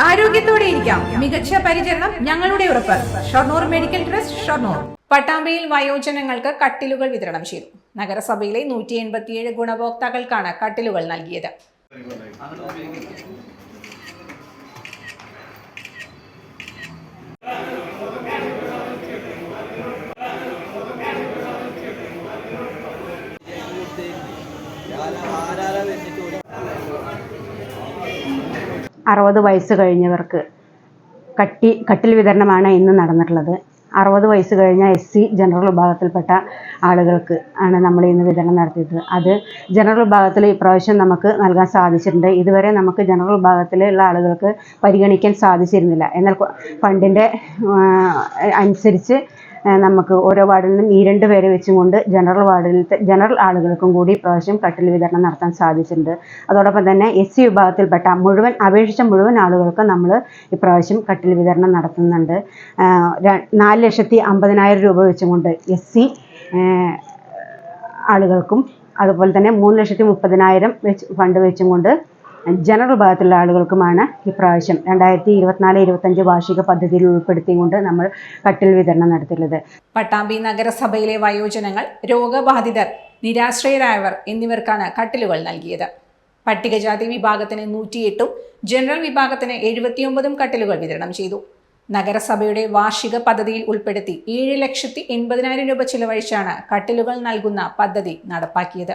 ആരോഗ്യത്തോടെ ഇരിക്കാം. മികച്ച പരിചരണം ഞങ്ങളുടെ ഉറപ്പ്. Shoranur medical trust Shoranur. പട്ടാമ്പിയിൽ വയോജനങ്ങൾക്ക് കട്ടിലുകൾ വിതരണം ചെയ്തു. നഗരസഭയിലെ നൂറ്റി എൺപത്തിയേഴ് ഗുണഭോക്താക്കൾക്കാണ് കട്ടിലുകൾ നൽകിയത്. അറുപത് വയസ്സ് കഴിഞ്ഞവർക്ക് കട്ടി കട്ടിൽ വിതരണമാണ് ഇന്ന് നടന്നിട്ടുള്ളത്. അറുപത് വയസ്സ് കഴിഞ്ഞ എസ് സി ജനറൽ വിഭാഗത്തിൽപ്പെട്ട ആളുകൾക്ക് ആണ് നമ്മൾ ഇന്ന് വിതരണം നടത്തിയത്. അത് ജനറൽ വിഭാഗത്തിൽ ഇപ്രാവശ്യം നമുക്ക് നൽകാൻ സാധിച്ചിട്ടുണ്ട്. ഇതുവരെ നമുക്ക് ജനറൽ വിഭാഗത്തിലുള്ള ആളുകൾക്ക് പരിഗണിക്കാൻ സാധിച്ചിരുന്നില്ല. എന്നാൽ ഫണ്ടിന്റെ അനുസരിച്ച് നമുക്ക് ഓരോ വാർഡിൽ നിന്നും ഈ രണ്ട് പേരെ വെച്ചും കൊണ്ട് ജനറൽ വാർഡിലത്തെ ജനറൽ ആളുകൾക്കും കൂടി ഇപ്രാവശ്യം കട്ടിൽ വിതരണം നടത്താൻ സാധിച്ചിട്ടുണ്ട്. അതോടൊപ്പം തന്നെ എസ് സി വിഭാഗത്തിൽപ്പെട്ട മുഴുവൻ അപേക്ഷിച്ച മുഴുവൻ ആളുകൾക്കും നമ്മൾ ഇപ്രാവശ്യം കട്ടിൽ വിതരണം നടത്തുന്നുണ്ട്. നാല് ലക്ഷത്തി അമ്പതിനായിരം രൂപ വെച്ചും കൊണ്ട് എസ് സി ആളുകൾക്കും അതുപോലെ തന്നെ മൂന്ന് ലക്ഷത്തി മുപ്പതിനായിരം വെച്ച് ഫണ്ട് വെച്ചും കൊണ്ട് ജനറൽ വിഭാഗത്തിലുള്ള ആളുകൾക്കുമാണ് ഇപ്രാവശ്യം രണ്ടായിരത്തി ഇരുപത്തിനാല് ഇരുപത്തഞ്ച് വാർഷിക പദ്ധതിയിൽ ഉൾപ്പെടുത്തിക്കൊണ്ട് നമ്മൾ കട്ടിൽ വിതരണം നടത്തിയിട്ടുള്ളത്. പട്ടാമ്പി നഗരസഭയിലെ വയോജനങ്ങൾ രോഗബാധിതർ നിരാശ്രയരായവർ എന്നിവർക്കാണ് കട്ടിലുകൾ നൽകിയത്. പട്ടികജാതി വിഭാഗത്തിന് നൂറ്റിയെട്ടും ജനറൽ വിഭാഗത്തിന് എഴുപത്തിയൊമ്പതും കട്ടിലുകൾ വിതരണം ചെയ്തു. നഗരസഭയുടെ വാർഷിക പദ്ധതിയിൽ ഉൾപ്പെടുത്തി ഏഴ് ലക്ഷത്തി എൺപതിനായിരം രൂപ ചിലവഴിച്ചാണ് കട്ടിലുകൾ നൽകുന്ന പദ്ധതി നടപ്പാക്കിയത്.